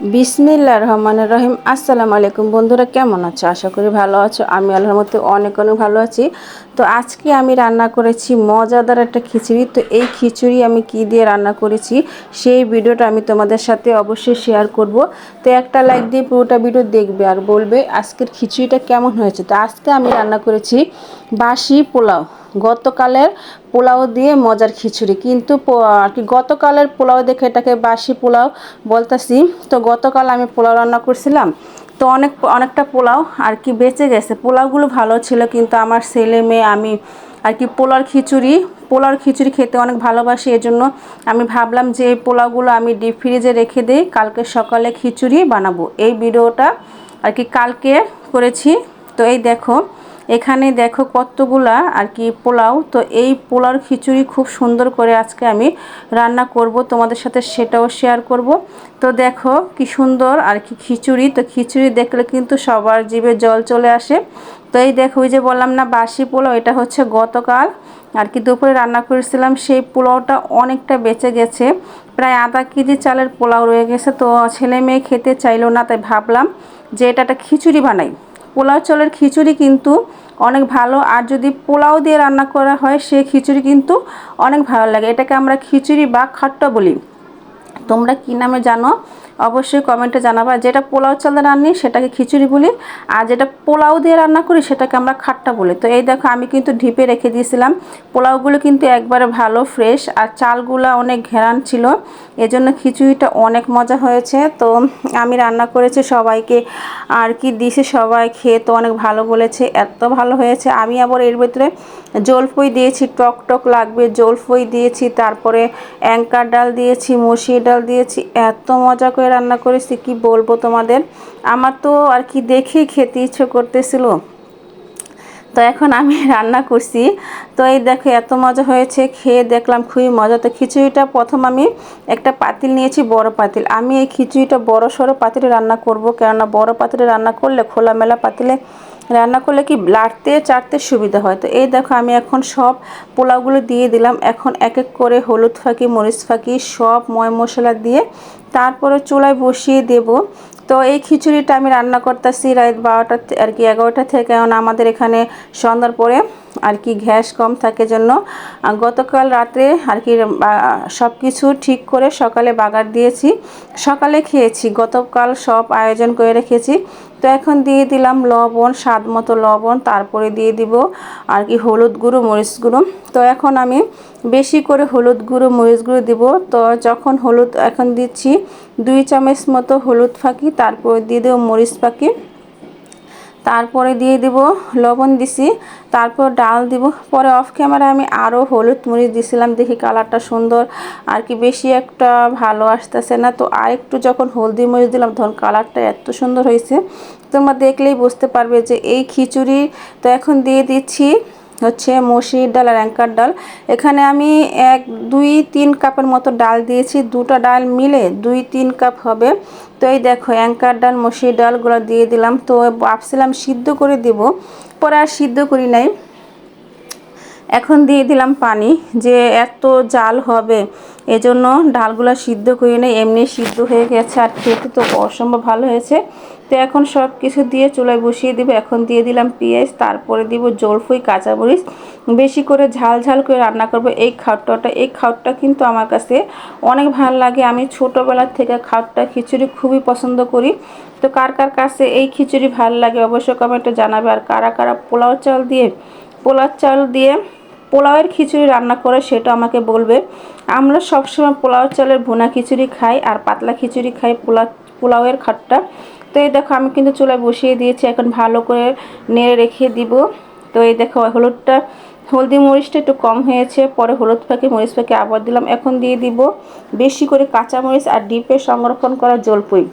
বিসমিল্লা রহমান রহিম। আসসালামু আলাইকুম। বন্ধুরা, কেমন আছো? আশা করি ভালো আছো। আমি আল্লাহর মধ্যে অনেক অনেক ভালো আছি। তো আজকে আমি রান্না করেছি মজাদার একটা খিচুড়ি। তো এই খিচুড়ি আমি কি দিয়ে রান্না করেছি, সেই ভিডিওটা আমি তোমাদের সাথে অবশ্যই শেয়ার করব। তো একটা লাইক দিয়ে পুরোটা ভিডিও দেখবে আর বলবে আজকের খিচুড়িটা কেমন হয়েছে। তো আজকে আমি রান্না করেছি বাসি পোলাও। গতকালের পোলাও দিয়ে মজার খিচুড়ি। কিন্তু আর কি গতকালের পোলাও দেখে এটাকে বাসি পোলাও বলতেছি। তো গতকাল আমি পোলাও রান্না করছিলাম। তো অনেক, অনেকটা পোলাও আর কি বেঁচে গেছে। পোলাওগুলো ভালো ছিল, কিন্তু আমার ছেলে মেয়ে, আমি আর কি পোলার খিচুড়ি পোলার খিচুড়ি খেতে অনেক ভালোবাসি, এজন্য আমি ভাবলাম যে এই পোলাওগুলো আমি ডিপ ফ্রিজে রেখে দিই, কালকে সকালে খিচুড়ি বানাবো। এই ভিডিওটা আর কি কালকে করেছি। তো এই দেখো এখানে দেখো কতগুলা আর কি পোলাও। তো এই পোলার খিচুড়ি খুব সুন্দর করে আজকে আমি রান্না করব, তোমাদের সাথে সেটাও শেয়ার করব। তো দেখো কি সুন্দর আর কি খিচুড়ি। তো খিচুড়ি দেখলে কিন্তু সবার জীবে জল চলে আসে। তো এই দেখো, ওই যে বললাম না, বাসি পোলাও, এটা হচ্ছে গতকাল। আর কি দুপুরে রান্না করেছিলাম, সেই পোলাওটা অনেকটা বেঁচে গেছে। প্রায় আধা কেজি চালের পোলাও রয়ে গেছে। তো ছেলে মেয়ে খেতে চাইলো না, তাই ভাবলাম যে এটা একটা খিচুড়ি বানাই। পোলাও চালের খিচুড়ি কিন্তু অনেক ভালো। আর যদি পোলাও দিয়ে রান্না করা হয়, সে খিচুড়ি কিন্তু অনেক ভালো লাগে। এটাকে আমরা খিচুড়ি বা খাট্টা বলি। তোমরা কী নামে জানো? অবশ্যই কমেন্টে জানাবা। যেটা পোলাও চালে রান্নি, সেটাকে খিচুড়ি বলি, আর যেটা পোলাও দিয়ে রান্না করি, সেটাকে আমরা খাট্টা বলি। তো এই দেখো, আমি কিন্তু ঢিপে রেখে দিয়েছিলাম। পোলাওগুলো কিন্তু একবারে ভালো, ফ্রেশ, আর চালগুলো অনেক ঘেরান ছিল। এজন্য খিচুড়িটা অনেক মজা হয়েছে। তো আমি রান্না করেছি সবাইকে, আর কি দিয়েছি সবাই খেয়ে তো অনেক ভালো বলেছে, এত ভালো হয়েছে। আমি আবার এর ভিতরে জলফই দিয়েছি, টক টক লাগবে জলফই দিয়েছি, তারপরে অ্যাঙ্কার ডাল দিয়েছি, মসির ডাল দিয়েছি, এত মজা করে রান্না করেছি, কি বলব তোমাদের? আমার তো আর কি দেখেই খেতে ইচ্ছে করতেছিল। তো এখন আমি রান্না করছি। তো এই দেখো, এত মজা হয়েছে, খেয়ে দেখলাম খুবই মজা। তো খিচুড়িটা প্রথম আমি একটা পাতিল নিয়েছি, বড় পাতিল। আমি এই খিচুড়িটা বড় সড়ো পাতিলে রান্না করব, কেননা বড় পাতিলে রান্না করলে খোলামেলা পাতিলে রান্না করলে কি লাড়তে চাটতে সুবিধা হয়? তো এই দেখো, আমি এখন সব পোলাওগুলো দিয়ে দিলাম। এখন এক এক করে হলুদ ফাঁকি, মরিচ ফাঁকি সব ময় মশলা দিয়ে তারপরে চুলায় বসিয়ে দেব। তো এই খিচুড়িটা আমি রান্না করতেছি রাত বারোটা আর কি এগারোটা থেকে। কারণ আমাদের এখানে সন্ধ্যার পরে আর কি গ্যাস কম থাকে জন্য। গতকাল রাতে আর কি সব কিছু ঠিক করে সকালে বাগার দিয়েছি। সকালে খেয়েছি, গতকাল সব আয়োজন করে রেখেছি। তো এখন দিয়ে দিলাম লবণ, স্বাদ মতো লবণ, তারপরে দিয়ে দিব আর কি হলুদ গুঁড়ো, মরিচ গুঁড়ো। তো এখন আমি বেশি করে হলুদ গুঁড়ো, মরিচ গুঁড়ো দিব। তো যখন হলুদ এখন দিচ্ছি, দুই চামচ মতো হলুদ ফাঁকি, তারপরে দিয়ে দেবো মরিচ ফাঁকি। তারপরে দিয়ে দিব লবণ দিছি, তারপর ডাল দিব। পরে অফ ক্যামেরা আমি আরও হলুদ মরিচ দিছিলাম, দেখি কালারটা সুন্দর আর কি বেশি একটা ভালো আসতেছে না। তো আরেকটু যখন হলদি মরিচ দিলাম, তখন কালারটা এত সুন্দর হয়েছে। তোমরা দেখলেই বুঝতে পারবে যে এই খিচুড়ি তো এখন দিয়ে দিচ্ছি। হচ্ছে মসির ডাল আর অ্যাঙ্কার ডাল। এখানে আমি এক, দুই, তিন কাপের মতো ডাল দিয়েছি। দুটো ডাল মিলে দুই, তিন কাপ হবে। তো এই দেখো, অ্যাঙ্কার ডাল মসির ডালগুলো দিয়ে দিলাম। তো ভাবছিলাম সিদ্ধ করে দেব, পরে আর সিদ্ধ করি নাই। এখন দিয়ে দিলাম পানি, যে এত জাল হবে, এজন্য ডালগুলো সিদ্ধ করে নেই। এমনি সিদ্ধ হয়ে গেছে আর খেতে তো অসম্ভব ভালো হয়েছে। তো এখন সব কিছু দিয়ে চুলায় বসিয়ে দিব। এখন দিয়ে দিলাম পেঁয়াজ, তারপরে দিব জলফুই, কাঁচামরিচ। বেশি করে ঝাল ঝাল করে রান্না করব। এই খাওয়াটা এই খাওয়াটা কিন্তু আমার কাছে অনেক ভালো লাগে। আমি ছোটোবেলার থেকে খাওয়াটা খিচুড়ি খুবই পছন্দ করি। তো কার কার কাছে এই খিচুড়ি ভালো লাগে অবশ্যই কমেন্টে জানাবে। আর কারা কারা পোলাও চাল দিয়ে, পোলাও চাল দিয়ে পোলাওয়ের খিচুড়ি রান্না করে সেটা আমাকে বলবে। আমরা সবসময় পোলাও চালের ভুনা খিচুড়ি খাই আর পাতলা খিচুড়ি খাই পোলা, পোলাওয়ের খাটটা তো এই দেখো আমি কিন্তু চুলায় বসিয়ে দিয়েছি, এখন ভালো করে নেড়ে রেখে দিব। তো এই দেখো হলুদটা, হলদি মরিচটা একটু কম হয়েছে, পরে হলুদ পাখি মরিচ পাখি আবার দিলাম। এখন দিয়ে দিব বেশি করে কাঁচা মরিচ আর ডিপে সংরক্ষণ করা জলপুই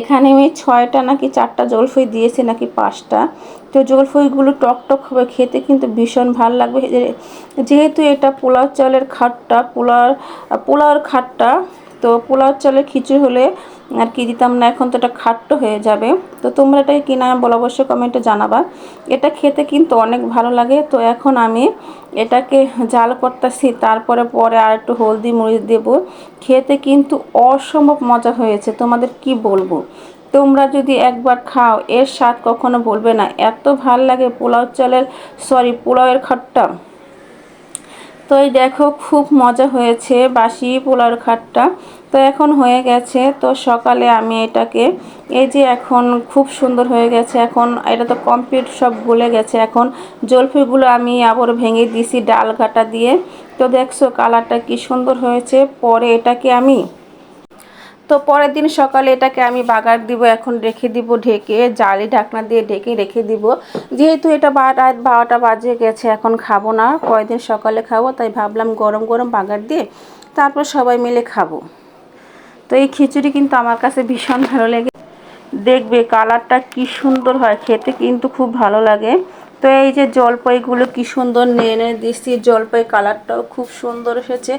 এখানে আমি ছয়টা নাকি চারটা জলফই দিয়েছি, নাকি পাঁচটা। তো জলফইগুলো টক টক হবে, খেতে কিন্তু ভীষণ ভালো লাগবে। যেহেতু এটা পোলাও চালের খাটটা পোলার পোলাওর খাটটা তো তো পোলাও চালের খিচুড়ি হলে আর কি দিতাম না, এখন তো এটা খাট্ট হয়ে যাবে। তো তোমরা এটাকে কিনা বলো অবশ্যই কমেন্টে জানাবা। এটা খেতে কিন্তু অনেক ভালো লাগে। তো এখন আমি এটাকে জাল করতেছি, তারপরে পরে আর একটু হলদি মরিচ দেব। খেতে কিন্তু অসম্ভব মজা হয়েছে, তোমাদের কি বলব? তোমরা যদি একবার খাও, এর স্বাদ কখনো বলবে না। এত ভালো লাগে পোলাও চালের সরি পোলাওয়ের খাট্টা। তো এই দেখো, খুব মজা হয়েছে বাসি পোলার খাটটা। তো এখন হয়ে গেছে, তো সকালে আমি এটাকে, এই যে এখন খুব সুন্দর হয়ে গেছে, এখন এটা তো কমপ্লিট সব গলে গেছে এখন। জলফিগুলো আমি আবার ভেঙে দিছি ডাল ঘাটা দিয়ে। তো দেখছ কালারটা কি সুন্দর হয়েছে, পরে এটাকে আমি তো পরের দিন সকালে এটাকে আমি বাগার দিব, এখন রেখে দিব, ঢেকে জালি ঢাকনা দিয়ে ঢেকে রেখে দিব। যেহেতু এটা রাত বারোটা বাজে গেছে, এখন খাব না। কয়েকদিন সকালে খাব, তাই ভাবলাম গরম গরম বাগার দিয়ে তারপর সবাই মিলে খাব। তো এই খিচুড়ি কিন্তু আমার কাছে ভীষণ ভালো লেগে দেখবে কালারটা কি সুন্দর হয়, খেতে কিন্তু খুব ভালো লাগে। তো এই যে জলপাইগুলো কি সুন্দর নিয়ে এনে দিচ্ছি, জলপাই কালারটাও খুব সুন্দর এসেছে।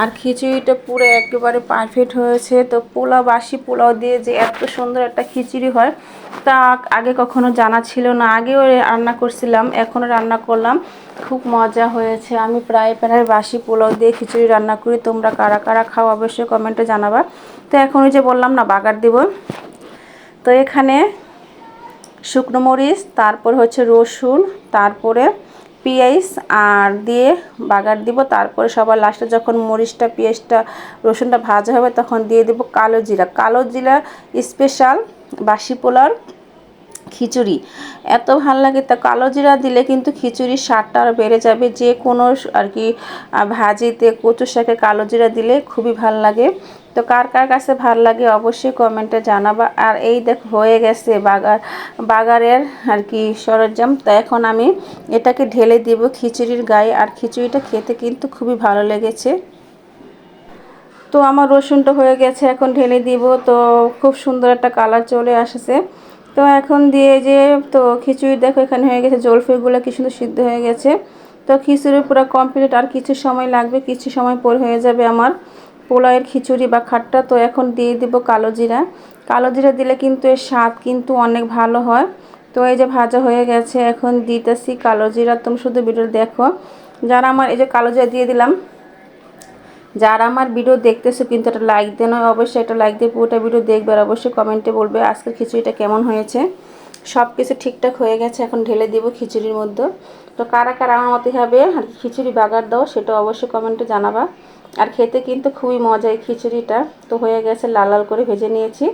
আর খিচুড়িটা পুরো একেবারে পারফেক্ট হয়েছে। তো পোলাও, বাসি পোলাও দিয়ে যে এত সুন্দর একটা খিচুড়ি হয়, তা আগে কখনো জানা ছিল না। আগেও রান্না করছিলাম, এখনও রান্না করলাম। খুব মজা হয়েছে। আমি প্রায় প্রায় বাসি পোলাও দিয়ে খিচুড়ি রান্না করি। তোমরা কারা কারা খাও অবশ্যই কমেন্টে জানাবা। তো এখন ওই যে বললাম না, বাগার দিব। তো এখানে শুকনো মরিচ, তারপর হচ্ছে রসুন, তারপরে পেঁয়াজ, আর দিয়ে বাগার দিব। তারপরে সবার লাস্টে যখন মরিচটা, পেঁয়াজটা, রসুনটা ভাজা হবে, তখন দিয়ে দেব কালো জিরা। কালো জিরা স্পেশাল বাসি পোলার খিচুড়ি। এত ভালো লাগে তা কালো জিরা দিলে কিন্তু খিচুড়ির স্বাদটা আরও বেড়ে যাবে। যে কোনো আর কি ভাজিতে কচু শাকে কালো জিরা দিলে খুবই ভালো লাগে। তো কার কার কাছে ভালো লাগে অবশ্যই কমেন্টে জানাবা। আর এই দেখ, হয়ে গেছে বাগার, বাগারের আর কি সরঞ্জাম। তো এখন আমি এটাকে ঢেলে দিব খিচুড়ির গায়ে। আর খিচুড়িটা খেতে কিন্তু খুবই ভালো লেগেছে। তো আমার রসুনটা হয়ে গেছে, এখন ঢেলে দিব। তো খুব সুন্দর একটা কালার চলে আসছে। তো এখন দিয়ে যে, তো খিচুড়ি দেখো, এখানে হয়ে গেছে জলফিগুলো কি সুন্দর সিদ্ধ হয়ে গেছে। তো খিচুড়ি পুরো কমপ্লিট আর কিছু সময় লাগবে, কিছু সময় পর হয়ে যাবে আমার। পোলাওয়ের খিচুড়ি বা খাট্টা তো এখন দিয়ে দিব কালো জিরা। কালো জিরা দিলে কিন্তু এর স্বাদ কিন্তু অনেক ভালো হয়। তো এই যে ভাজা হয়ে গেছে, এখন দিতেছি কালো জিরা। তুমি শুধু ভিডিও দেখো। যারা আমার এই যে কালো জিরা দিয়ে দিলাম, যারা আমার ভিডিও দেখতেছো কিন্তু একটা লাইক দেন, অবশ্যই একটা লাইক দিয়ে পুরোটা ভিডিও দেখবে আর অবশ্যই কমেন্টে বলবে আজকের খিচুড়িটা কেমন হয়েছে। সব কিছু ঠিকঠাক হয়ে গেছে, এখন ঢেলে দিব খিচুড়ির মধ্যে। তো কারা কারা আমার মতে হবে খিচুড়ি বাগার দাও, সেটা অবশ্যই কমেন্টে জানাবা। আর খেতে কিন্তু খুবই মজা এই খিচুড়িটা। তো হয়ে গেছে লাল লাল করে ভেজে নিয়েছি।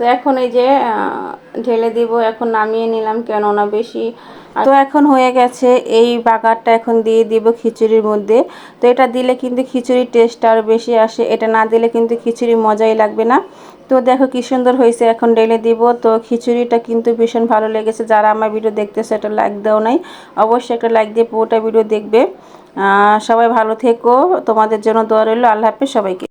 তো এখন এই যে ঢেলে দিব, এখন নামিয়ে নিলাম কেননা বেশি। তো এখন হয়ে গেছে, এই বাগারটা এখন দিয়ে দিব খিচুড়ির মধ্যে। তো এটা দিলে কিন্তু খিচুড়ির টেস্ট আর বেশি আসে, এটা না দিলে কিন্তু খিচুড়ি মজাই লাগবে না। তো দেখো কি সুন্দর হয়েছে, এখন ডেলে দিব। তো খিচুড়িটা কিন্তু ভীষণ ভালো লেগেছে, যারা আমার ভিডিও দেখতেছে এটা লাইক দেও নাই, অবশ্যই একটা লাইক দিয়ে পুরোটা ভিডিও দেখবে। সবাই ভালো থেকো, তোমাদের জন্য দোয়া রইল, আল্লাহ হাফিজ সবাইকে।